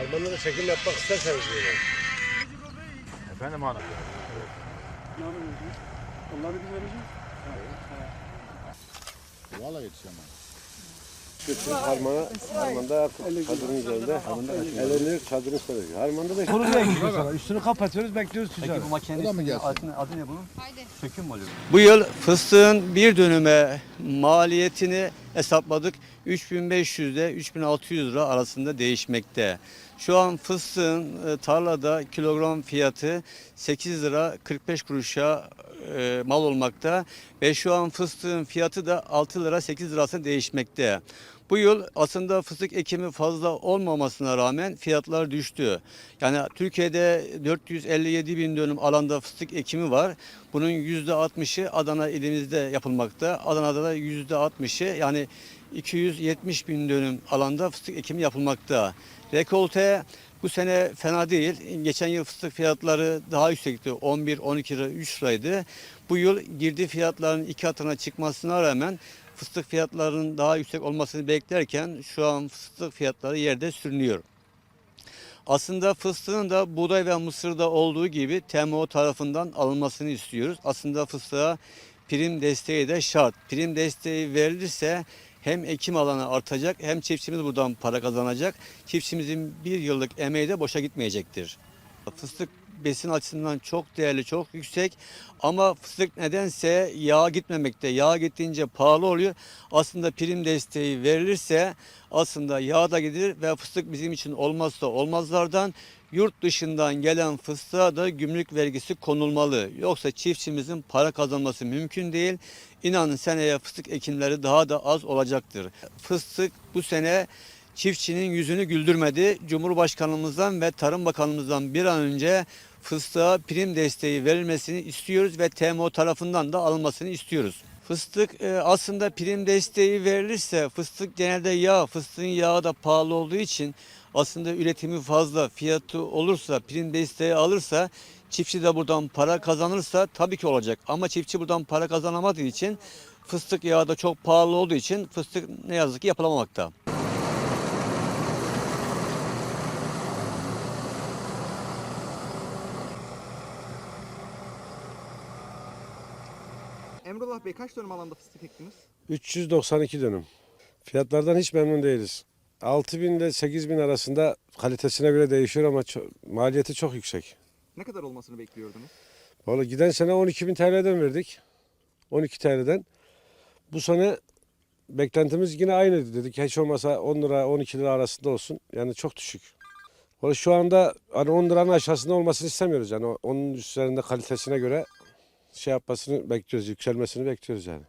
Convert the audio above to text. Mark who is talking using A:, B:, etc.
A: Harmanla da çekim yapmak isterseniz diyorlar.
B: Efendim hanım.
C: Ne yapıyorsunuz? Onları biz vereceğiz.
B: Valla yetişemem.
A: Götürüp harmana, harmanda çadırın üzerinde elenir çadırın üstünde. Harmanda da
D: gidiyor sonra. Üstünü kapatıyoruz bekliyoruz
E: Peki
D: sıcağı.
E: bu makinenin
B: da
E: adı, adı ne bunun?
F: Haydi.
E: Söküm mü oluyor?
G: Bu yıl fıstığın bir dönüme maliyetini hesapladık. 3500 ile 3600 lira arasında değişmekte. Şu an fıstığın e, tarlada kilogram fiyatı 8 lira 45 kuruşa e, mal olmakta ve şu an fıstığın fiyatı da 6 lira 8 lirasında değişmekte. Bu yıl aslında fıstık ekimi fazla olmamasına rağmen fiyatlar düştü. Yani Türkiye'de 457 bin dönüm alanda fıstık ekimi var. Bunun %60'ı Adana ilimizde yapılmakta. Adana'da da %60'ı yani 270 bin dönüm alanda fıstık ekimi yapılmakta. Rekolte bu sene fena değil. Geçen yıl fıstık fiyatları daha yüksekti. 11-12 lira 3 liraydı. Bu yıl girdi fiyatların iki katına çıkmasına rağmen fıstık fiyatlarının daha yüksek olmasını beklerken şu an fıstık fiyatları yerde sürünüyor. Aslında fıstığın da buğday ve mısırda olduğu gibi TMO tarafından alınmasını istiyoruz. Aslında fıstığa prim desteği de şart. Prim desteği verilirse hem ekim alanı artacak hem çiftçimiz buradan para kazanacak. Çiftçimizin bir yıllık emeği de boşa gitmeyecektir. Fıstık besin açısından çok değerli, çok yüksek ama fıstık nedense yağa gitmemekte. Yağ gittiğince pahalı oluyor. Aslında prim desteği verilirse aslında yağ da gider ve fıstık bizim için olmazsa olmazlardan yurt dışından gelen fıstığa da gümrük vergisi konulmalı. Yoksa çiftçimizin para kazanması mümkün değil. İnanın seneye fıstık ekimleri daha da az olacaktır. Fıstık bu sene çiftçinin yüzünü güldürmedi. Cumhurbaşkanımızdan ve Tarım Bakanımızdan bir an önce fıstığa prim desteği verilmesini istiyoruz ve TMO tarafından da alınmasını istiyoruz. Fıstık e, aslında prim desteği verilirse fıstık genelde yağ, fıstığın yağı da pahalı olduğu için aslında üretimi fazla, fiyatı olursa, prim desteği alırsa çiftçi de buradan para kazanırsa tabii ki olacak. Ama çiftçi buradan para kazanamadığı için fıstık yağı da çok pahalı olduğu için fıstık ne yazık ki yapılamamakta.
H: Emrullah Bey kaç dönüm alanda fıstık ektiniz?
A: 392 dönüm. Fiyatlardan hiç memnun değiliz. 6000 ile 8000 arasında kalitesine göre değişiyor ama ço- maliyeti çok yüksek.
H: Ne kadar olmasını bekliyordunuz?
A: Vallahi giden sene 12.000 TL'den verdik. 12 TL'den. Bu sene beklentimiz yine aynı dedik. Hiç olmasa 10 lira 12 lira arasında olsun. Yani çok düşük. Vallahi şu anda hani 10 liranın aşağısında olmasını istemiyoruz. Yani onun üzerinde kalitesine göre şey yapmasını bekliyoruz, yükselmesini bekliyoruz yani.